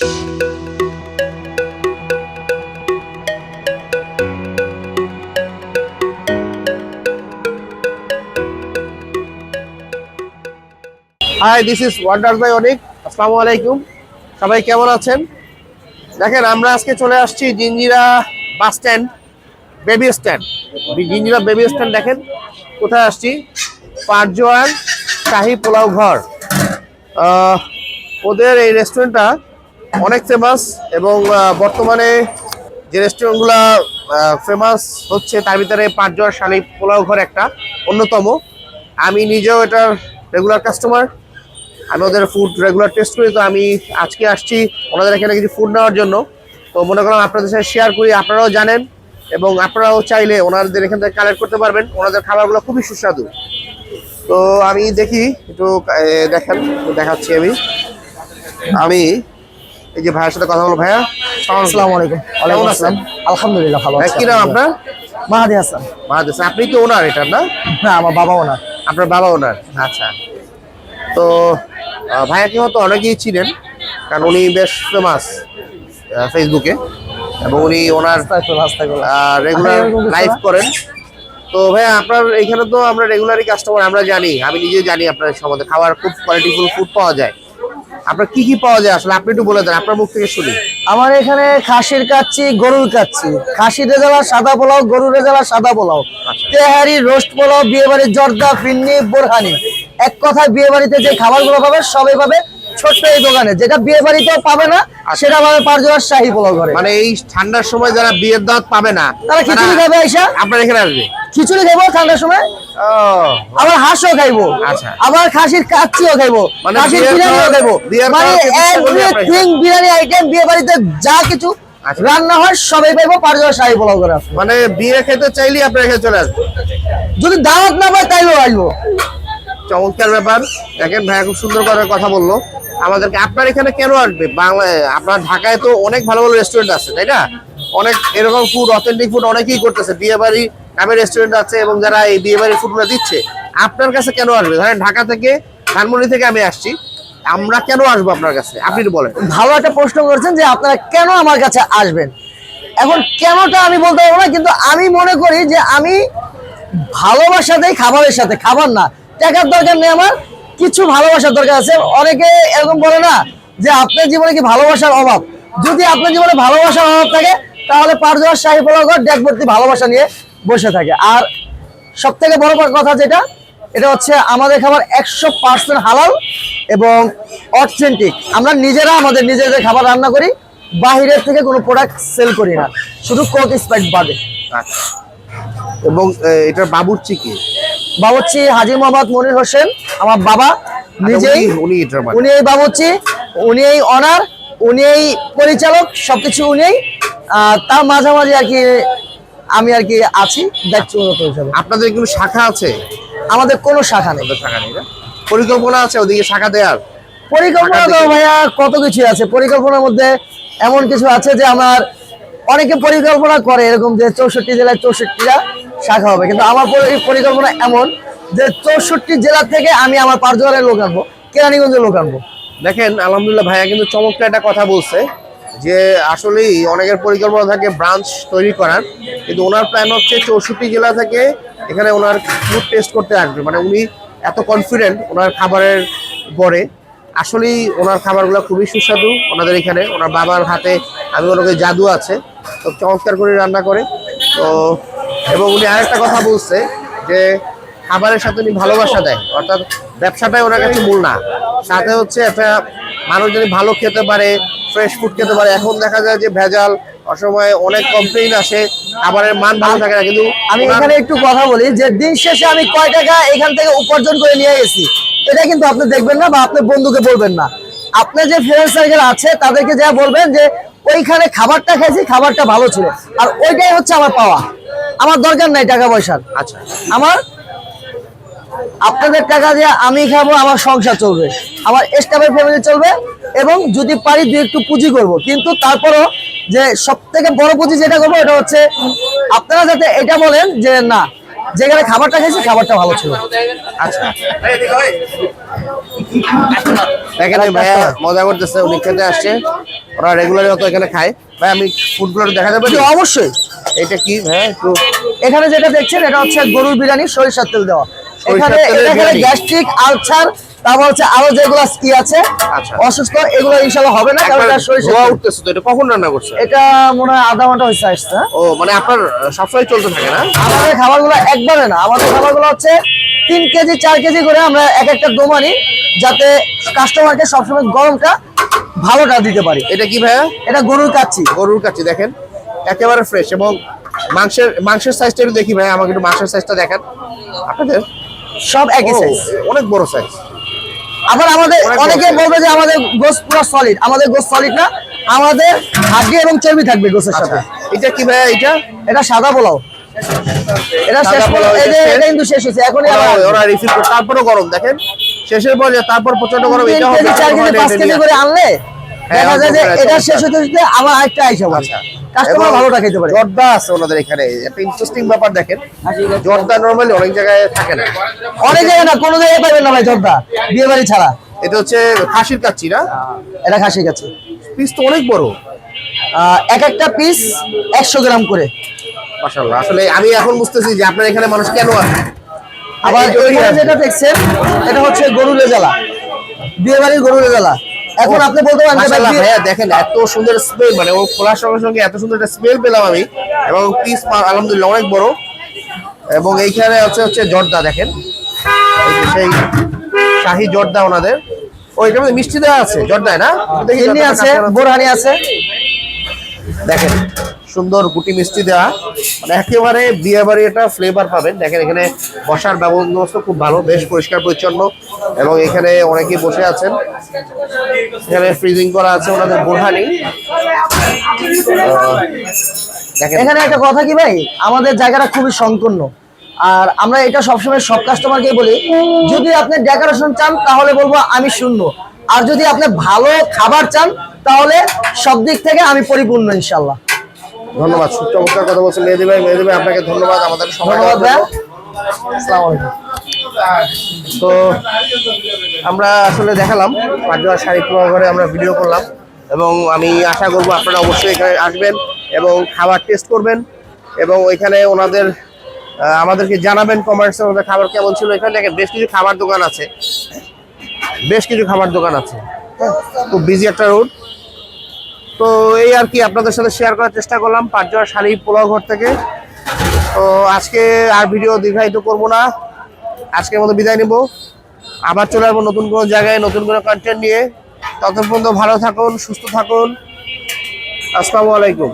Hi this is wonder by Anik আসসালামু আলাইকুম সবাই কেমন আছেন? দেখেন, আমরা আজকে চলে আসছি Jinjira bus stand, baby stand. Jinjira baby stand দেখেন, কোথায় আসছি? পাঁচজোয়ান শাহি পোলাও ঘর। ওদের এই রেস্টুরেন্টটা অনেক ফেমাস এবং বর্তমানে যে রেস্টুরেন্টগুলো ফেমাস হচ্ছে, তার ভিতরে পাঁচজোয়ার শাহি পোলাও ঘর একটা, অন্যতম। আমি নিজেও এটার রেগুলার কাস্টমার আমি ওদের ফুড রেগুলার টেস্ট করি, তো আমি আজকে আসছি ওনাদের এখানে কিছু ফুড নেওয়ার জন্য। তো মনে করলাম আপনাদের সাথে শেয়ার করি, আপনারাও জানেন এবং আপনারাও চাইলে ওনাদের এখান থেকে কালেক্ট করতে পারবেন। ওনাদের খাবারগুলো খুবই সুস্বাদু। তো আমি দেখি, একটু দেখেন, দেখাচ্ছি আমি। আমি এই যে ভাইয়ের সাথে কথা বলব ভাইয়া। আসসালামু আলাইকুম। ওয়ালাইকুম আসসালাম। আলহামদুলিল্লাহ ভালো আছি। কি নাম আপনার? মাহাদি হাসান। মাহাদেশ আপনি তো ওনার এটার না? না আমার বাবাও না আপনার বাবা ওনার? আচ্ছা। তো আহ, ভাইয়াকে হয়তো অনেকেই চিনেন কারণ উনি বেশ ফেমাস ফেসবুকে এবং উনি ওনার। রেগুলার লাইভ করেন। তো ভাইয়া আপনার এখানে তো আমরা রেগুলারই কাস্টমার আমরা জানি আমি নিজে জানি আপনার সম্বন্ধে খাবার খুব কোয়ালিটিফুল ফুড পাওয়া যায়। আপনার কি কি পাওয়া যায়? আসলে আপনি একটু বলে দেন আপনার মুখ থেকে শুনি। আমার এখানে খাসির কাচ্ছি গরুর কাচ্ছি। খাসি রেজালা সাদা পোলাও গরুর রেজালা সাদা পোলাও। আচ্ছা। তেহারি রোস্ট পোলাও বিয়ে বাড়ির জর্দা ফিন্নি বোরহানি। এক কথায় বিয়ে বাড়িতে যে খাবারগুলো পাবে সবাই পাবে ছোট্ট এই দোকানে যেটা বিয়ে বাড়িতেও পাবে না সেটা পাবে শাহী পোলাও ঘরে। মানে এই ঠান্ডার সময় যারা বিয়ের দাঁত পাবে না তারা খিচুড়ি খাবে আইসা আপনার এখানে আসবে? খিচুড়ি ঠান্ডার সময়? আবার হাঁসও খাইবো। আচ্ছা। আবার খাসির কাচ্চিও খাইবো। মানে খাসির বিরিয়ানিও খাইবো। মানে এভরিথিং বিরিয়ানি আইটেম বিয়ে বাড়িতে যা কিছু আচ্ছা। রান্না হয় সবাই পাইবো পাঁচজন শাহী পোলাও করে মানে বিয়ে খেতে চাইলে আপনার এখানে চলে আসবে। যদি দাওয়াত না পায় তাইলেও আসব। চমৎকার ব্যাপার। দেখেন ভাইয়া খুব সুন্দর করে কথা বলল। আমাদেরকে, আপনার এখানে কেন আসবে? বাংলা, আপনার ঢাকায় তো অনেক ভালো ভালো রেস্টুরেন্ট আছে, তাই না? অনেক এরকম ফুড অথেন্টিক ফুড অনেকেই করতেছে। বিয়ে বাড়ি নামে রেস্টুরেন্ট আছে এবং যারা এই বিয়ে বাড়ির ফুডগুলো দিচ্ছে, আপনার কাছে কেন আসবে? ধরেন ঢাকা থেকে ধানমন্ডি থেকে আমি আসছি, আমরা কেন আসব আপনার কাছে? আপনি বলেন। ভালো একটা প্রশ্ন করেছেন যে আপনারা কেন আমার কাছে আসবেন? এখন কেনটা আমি বলতে পারব না, কিন্তু আমি মনে করি যে আমি ভালোবাসা দেই খাবারের সাথে খাবার না। টাকার দরকার নেই আমার কিছু ভালোবাসার দরকার আছে। অনেকে এরকম বলে না যে আপনার জীবনে কি ভালোবাসার অভাব? যদি আপনার জীবনে ভালোবাসার অভাব থাকে তাহলে শাহী পোলাঘর ডেকভর্তি ভালোবাসা নিয়ে বসে থাকে। আর সব থেকে বড় কথা যেটা এটা হচ্ছে আমাদের খাবার একশো পার্সেন্ট হালাল এবং অথেন্টিক। আমরা নিজেরা আমাদের নিজেদের খাবার রান্না করি বাহিরের থেকে কোনো প্রোডাক্ট সেল করি না। শুধু কোক স্প্রাইট বাদে। আচ্ছা। এবং এ, এটার বাবুর্চি কি? বাবুচ্চি হাজি মোহাম্মদ মনির হোসেন আমার বাবা নিজেই উনি- এই বাবুচ্চি উনি এই অনার উনি এই পরিচালক সবকিছু উনি তার মাঝামাঝি আর কি আমি আর কি আছি হিসাবে। আপনাদের কোনো শাখা আছে? আমাদের কোনো শাখা নেই। শাখা নেই পরিকল্পনা আছে ওদিকে শাখা দেওয়ার? পরিকল্পনা তো ভাইয়া কত কিছু আছে। পরিকল্পনার মধ্যে এমন কিছু আছে যে আমার অনেকে পরিকল্পনা করে এরকম যে চৌষট্টি জেলায় চৌষট্টিটা। শাখা হবে। কিন্তু আমার পরিকল্পনা এমন যে চৌষট্টি জেলা থেকে আমি আমার পাঁচজনের লোক আনব, কেরানীগঞ্জের লোক আনব। দেখেন, আলহামদুলিল্লাহ ভাইয়া কিন্তু চমৎকার একটা কথা বলছে যে আসলেই অনেকের পরিকল্পনা থাকে ব্রাঞ্চ তৈরি করার, কিন্তু ওনার প্ল্যান হচ্ছে চৌষট্টি জেলা থেকে এখানে ওনার ফুড টেস্ট করতে আসবে। মানে উনি এত কনফিডেন্ট ওনার খাবারের পরে, আসলেই ওনার খাবারগুলো খুবই সুস্বাদু। ওনাদের এখানে, ওনার বাবার হাতে, আমি ওনাকে জাদু আছে। তো চমৎকার করে রান্না করে। তো এবং উনি আরেকটা কথা বলছে যে খাবারের সাথে উনি ভালোবাসা দেয়। অর্থাৎ ব্যবসাটাই ওনার কাছে মূল না। সাথে হচ্ছে একটা মানুষ যদি ভালো খেতে পারে ফ্রেশ ফুড খেতে পারে এখন দেখা যায় যে ভেজাল অসময়ে অনেক কমপ্লেইন আসে খাবারের মান ভালো থাকে না। কিন্তু আমি এখানে একটু কথা বলি যে দিন শেষে আমি কয় টাকা এখান থেকে উপার্জন করে নিয়ে গেছি? এটা কিন্তু আপনি দেখবেন না বা আপনার বন্ধুকে বলবেন না। আপনার যে ফ্রেন্ড সার্কেল আছে তাদেরকে যা বলবেন যে ওইখানে খাবারটা খেয়েছি খাবারটা ভালো ছিল। আর ওইটাই হচ্ছে আমার পাওয়া। আমার দরকার নাই টাকা পয়সার আচ্ছা। আমার আপনাদের টাকা দিয়ে আমি খাব আমার সংসার চলবে। আমার স্টাফের ফ্যামিলি চলবে এবং যদি পারি দু একটু পুঁজি করব। কিন্তু তারপরও যে সব থেকে বড় পুঁজি যেটা করব এটা হচ্ছে আপনারা যাতে এটা বলেন যে না যেখানে খাবারটা খেয়েছি খাবারটা ভালো ছিল। আচ্ছা। দেখেন ভাইয়া মজা করতেছে উনি খেতে আসছে। ওরা রেগুলারই হয়তো এখানে খায়। ভাই আমি ফুডগুলো দেখা যাবে অবশ্যই। এটা কি ভাই একটু এখানে যেটা দেখছেন এটা হচ্ছে গরুর বিরিয়ানি সরিষার তেল দেওয়া। এখানে এখানে গ্যাস্ট্রিক আলসার তারপর হচ্ছে আরও যেগুলো কি আছে আচ্ছা। অসুস্থ এগুলো হবে না কারণ এটা সরিষার ধোয়া উঠতেছে তো এটা কখন রান্না করছে এটা মনে হয় আধা ঘণ্টা হয়েছে আসছে হ্যাঁ? ও মানে আপনার সবসময় চলতে থাকে না? আমাদের খাবারগুলো একবারে না আমাদের খাবারগুলো হচ্ছে তিন কেজি চার কেজি করে আমরা এক একটা দোমানি যাতে কাস্টমারকে সবসময় গরমটা ভালোটা দিতে পারি। এটা কি ভাইয়া? এটা গরুর কাচ্ছি গরুর কাছে দেখেন। একেবারে ফ্রেশ এবং মাংসের মাংসের সাইজটা একটু দেখি ভাই আমাকে একটু মাংসের সাইজটা দেখেন। আপনাদের? সব একই সাইজ অনেক বড় সাইজ আবার আমাদের অনেকে বলবে যে আমাদের গোস পুরো সলিড আমাদের গোস সলিড না আমাদের হাড্ডি এবং চর্বি থাকবে গোসের আচ্ছা সাথে। এটা কি ভাইয়া এটা? এটা সাদা পোলাও। এটা শেষ পোলাও, পোলাও এই যে এটা কিন্তু শেষ হয়েছে এখনই আবার ওরা রিফিল করে। তারপরে গরম দেখেন। শেষের পর তারপর প্রচণ্ড গরম এটা কেজি চার কেজি পাঁচ কেজি করে আনলে হ্যাঁ, দেখা যায় যে এটা শেষ হতে হতে আবার আরেকটা আইসা বলে আচ্ছা। কাস্টমার ভালোটা খেতে পারে। জর্দা আছে ওনাদের এখানে। একটা ইন্টারেস্টিং ব্যাপার দেখেন জর্দা নরমালি অনেক জায়গায় থাকে না। অনেক জায়গায় না কোনো জায়গায় পাবেন না ভাই জর্দা বিয়ে বাড়ি ছাড়া। এটা হচ্ছে খাসির কাচ্চি না? এটা খাসি গেছে পিস তো অনেক বড়। এক একটা পিস একশো গ্রাম করে। মাশাআল্লাহ। আসলে আমি এখন বুঝতেছি যে আপনার এখানে মানুষ কেন আসে? আবার যেটা দেখছেন এটা হচ্ছে গরু রেজালা বিয়ে বাড়ির গরু রেজালা এখন আপনি বলতে পারেন ভাইয়া দেখেন এত সুন্দর স্মেল মানে ও খোলার সঙ্গে সঙ্গে এত সুন্দর একটা স্মেল পেলাম আমি। এবং পিস আলহামদুলিল্লাহ অনেক বড়। এবং এইখানে হচ্ছে হচ্ছে জর্দা দেখেন। সেই শাহি জর্দা ওনাদের। ও এটার মধ্যে মিষ্টি দেওয়া আছে জর্দায় না? আছে। বোরহানি আছে। দেখেন। সুন্দর গুটি মিষ্টি দেওয়া মানে একেবারে বিয়ে বাড়ি একটা ফ্লেভার পাবেন। দেখেন এখানে বসার বন্দোবস্ত খুব ভালো, বেশ পরিষ্কার পরিচ্ছন্ন এবং এখানে অনেকে বসে আছেন। এখানে ফ্রিজিং করা আছে ওনাদের বোরহানি এখানে একটা কথা কি ভাই? আমাদের জায়গাটা খুবই সংকীর্ণ। আর আমরা এটা সবসময় সব কাস্টমারকে বলি, যদি আপনি ডেকোরেশন চান, তাহলে বলব আমি শূন্য। আর যদি আপনি ভালো খাবার চান, তাহলে সব দিক থেকে আমি পরিপূর্ণ ইনশাল্লাহ ধন্যবাদ। চমৎকার কথা বলছেন মেহেদি ভাই মেহেদি ভাই আপনাকে ধন্যবাদ আমাদের ধন্যবাদ তো আমরা আসলে দেখালাম পাঁচজোড়া শাড়ি ঘরে আমরা ভিডিও করলাম এবং আমি আশা করব আপনারা অবশ্যই এখানে আসবেন এবং খাবার টেস্ট করবেন এবং ওইখানে ওনাদের আমাদেরকে জানাবেন কমার্সে ওনাদের খাবার কেমন ছিল। এখানে দেখেন বেশ কিছু খাবার দোকান আছে। বেশ কিছু খাবার দোকান আছে। হ্যাঁ, খুব বিজি একটা রোড তো এই আর কি আপনাদের সাথে শেয়ার করার চেষ্টা করলাম পাঁচজোড়া শাড়ি পোলাও ঘর থেকে। তো আজকে আর ভিডিও দীর্ঘায়িত করব না। আজকের মতো বিদায় নিব। আবার চলে আসব নতুন কোনো জায়গায়, নতুন কোনো কন্টেন্ট নিয়ে। ততক্ষণ পর্যন্ত ভালো থাকুন, সুস্থ থাকুন। আসসালামু আলাইকুম।